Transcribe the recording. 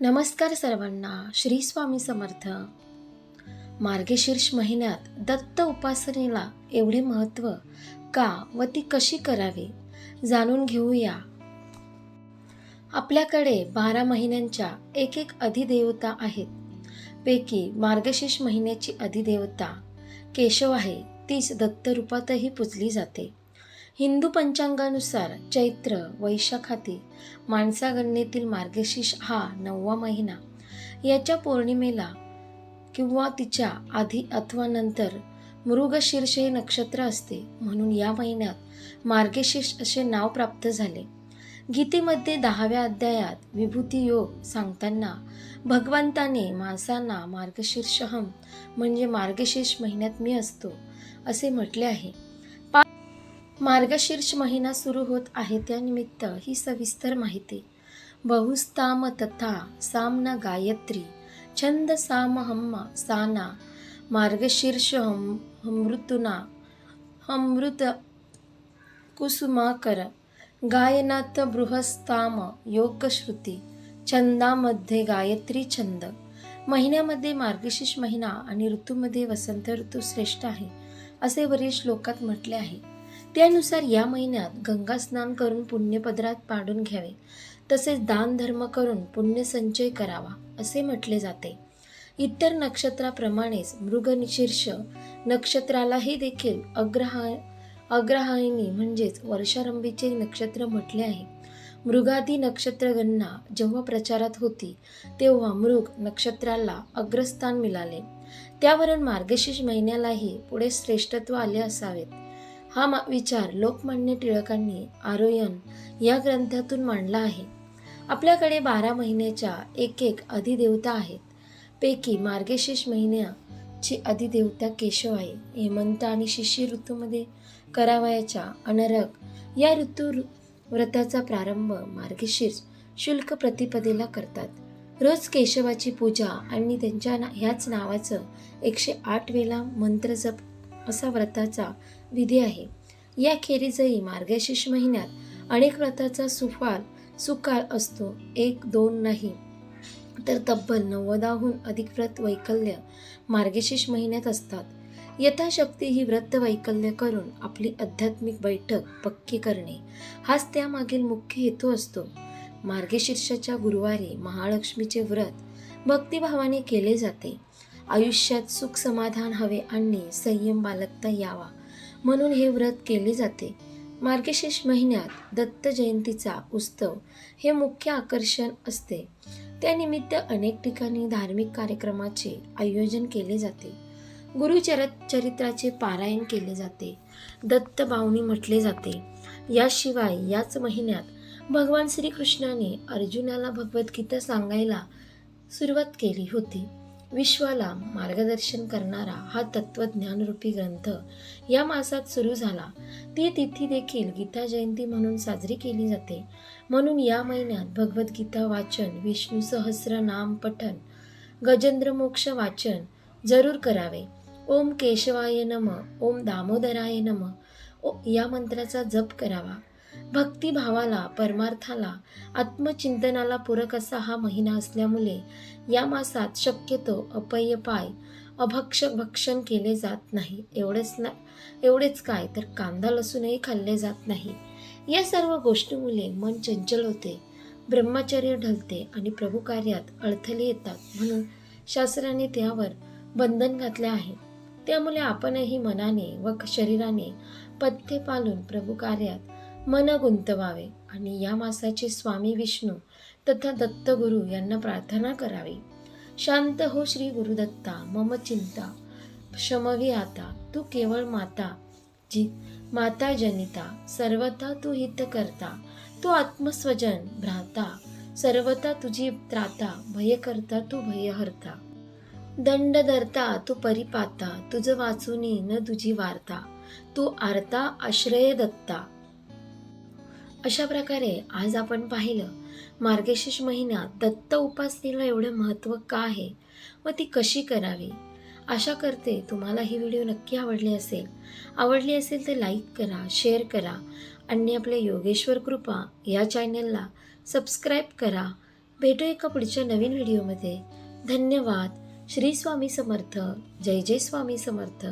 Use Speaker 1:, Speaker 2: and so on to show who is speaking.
Speaker 1: नमस्कार सर्वांना श्री स्वामी समर्थ. मार्गशीर्ष महिन्यात दत्त उपासनेला एवढे महत्त्व का व ती कशी करावी जाणून घेऊया. आपल्याकडे बारा महिन्यांच्या एक एक अधिदेवता आहेत. पैकी मार्गशीर्ष महिन्याची अधिदेवता केशव आहे तीच दत्त रूपातही पूजली जाते. हिंदू पंचांगानुसार चैत्र वैशाखाती माणसागणनेतील मार्गशीर्ष हा नववा महिना. याच्या पौर्णिमेला किंवा तिच्या आधी अथवा नंतर मृगशीर्ष हे नक्षत्र असते म्हणून या महिन्यात मार्गशीर्ष असे नाव प्राप्त झाले. गीतेमध्ये दहाव्या अध्यायात विभूती योग सांगताना भगवंताने माणसांना मार्गशीर्षहम म्हणजे मार्गशीर्ष महिन्यात मी असतो असे म्हटले आहे. मार्गशीर्ष महिना सुरू होत आहे. त्यानिमित्त ही सविस्तर माहिती. बहुस्ताम तथा सामना गायत्री छंद साम हम्मा साना मार्गशीर्ष हम हमृतुना हमृत कुसुमाकर गायनात बृहस्ताम योगश्रुती छंदामध्ये गायत्री छंद. महिन्यामध्ये मार्गशीर्ष महिना आणि ऋतूमध्ये वसंत ऋतू श्रेष्ठ आहे असे वरील श्लोकात म्हटले आहे. त्यानुसार या महिन्यात गंगा स्नान करून पुण्यपदरात पाडून घ्यावे. तसेच दान धर्म करून पुण्य संचय करावा असे म्हटले जाते. इतर नक्षत्राप्रमाणेच मृगशीर्ष नक्षत्रालाही देखील अग्रहा अग्रहायनी म्हणजेच वर्षारंभीचे नक्षत्र म्हटले आहे. मृगादी नक्षत्रगणना जेव्हा प्रचारात होती तेव्हा मृग नक्षत्राला अग्रस्थान मिळाले. त्यावरून मार्गशीर्ष महिन्यालाही पुढे श्रेष्ठत्व आले असावेत. हा मा- विचार लोकमान्य टिळकांनी आरोयन या ग्रंथातून मांडला आहे. आपल्याकडे बारा महिन्याच्या एक एक अधिदेवता आहेत. पैकी मार्गशीर्ष महिन्याची अधिदेवता केशव आहे. हेमंत आणि शिष्य ऋतूमध्ये करावयाच्या अनरक या ऋतू व्रताचा प्रारंभ मार्गशीर्ष शुल्क प्रतिपदेला करतात. रोज केशवाची पूजा आणि त्यांच्या ना ह्याच नावाचं एकशे आठ वेळा मंत्र जप असा व्रताचा विधी आहे. या खेरीजही मार्गशीर्ष महिन्यात अनेक व्रताचा सुफाल सुकाळ असतो. एक दोन नाही. तर तब्बल नव्वदाहून अधिक व्रत वैकल्य मार्गशीर्ष महिन्यात असतात. यथाशक्ती ही व्रत वैकल्य करून आपली आध्यात्मिक बैठक पक्की करणे. हाच त्यामागील मुख्य हेतू असतो. मार्गशीर्षाच्या गुरुवारी महालक्ष्मीचे व्रत भक्तिभावाने केले जाते. आयुष्यात सुख समाधान हवे आणि संयम बालकता यावा. म्हणून हे व्रत केले जाते. मार्गशीर्ष महिन्यात दत्त जयंतीचा उत्सव हे मुख्य आकर्षण असते. त्यानिमित्त अनेक ठिकाणी धार्मिक कार्यक्रमाचे आयोजन केले जाते. गुरुचरित चरित्राचे पारायण केले जाते. दत्त बावणी म्हटले जाते. याशिवाय याच महिन्यात भगवान श्रीकृष्णाने अर्जुनाला भगवद्गीता सांगायला सुरुवात केली होती. विश्वाला मार्गदर्शन करणारा हा तत्वज्ञानरूपी ग्रंथ या मासात सुरू झाला. ती तिथी देखील गीता जयंती म्हणून साजरी केली जाते. म्हणून या महिन्यात भगवद्गीता वाचन विष्णू सहस्र नाम पठन गजेंद्र मोक्ष वाचन जरूर करावे. ओम केशवाय नम ओम दामोदराय नम ओ या मंत्राचा जप करावा. भक्तिभावाला परमार्थाला आत्मचिंतनाला पूरक असा हा महिना असल्यामुळे या मासात शक्यतो अपयपाय अभक्ष भक्षण केले जात नाही. एवढेच ना एवढेच काय तर कांदा लसूणही खाल्ले जात नाही. या सर्व गोष्टीमुळे मन चंचल होते ब्रह्मचर्य ढलते आणि प्रभू कार्यात अडथळे येतात. म्हणून शास्त्राने त्यावर बंधन घातले आहे. त्यामुळे आपणही मनाने व शरीराने पथ्य पालून प्रभू कार्यात मन गुंतवावे आणि या मासाचे स्वामी विष्णू तथा दत्तगुरु यांना प्रार्थना करावी. शांत हो श्री गुरुदत्ता मम चिंता क्षमवी आता तू केवळ माता जी माता जनिता सर्वथा तू हित करता तू आत्मस्वजन भ्राता सर्वता तुझी त्राता भय करता तू भय हरता दंड धरता तू परिपाता तुझ वाचुनी न तुझी वार्ता तू आरता आश्रय दत्ता अशा प्रकारे आज आपण पाहिलं मार्गशीर्ष महिन्यात दत्त उपासनेला एवढं महत्त्व का आहे? व ती कशी करावी? आशा करते तुम्हाला ही व्हिडिओ नक्की आवडली असेल. आवडली असेल तर लाईक करा शेअर करा आणि आपल्या योगेश्वर कृपा या चॅनलला सबस्क्राईब करा. भेटू एका पुढच्या नवीन व्हिडिओमध्ये. धन्यवाद. श्री स्वामी समर्थ. जय जय स्वामी समर्थ.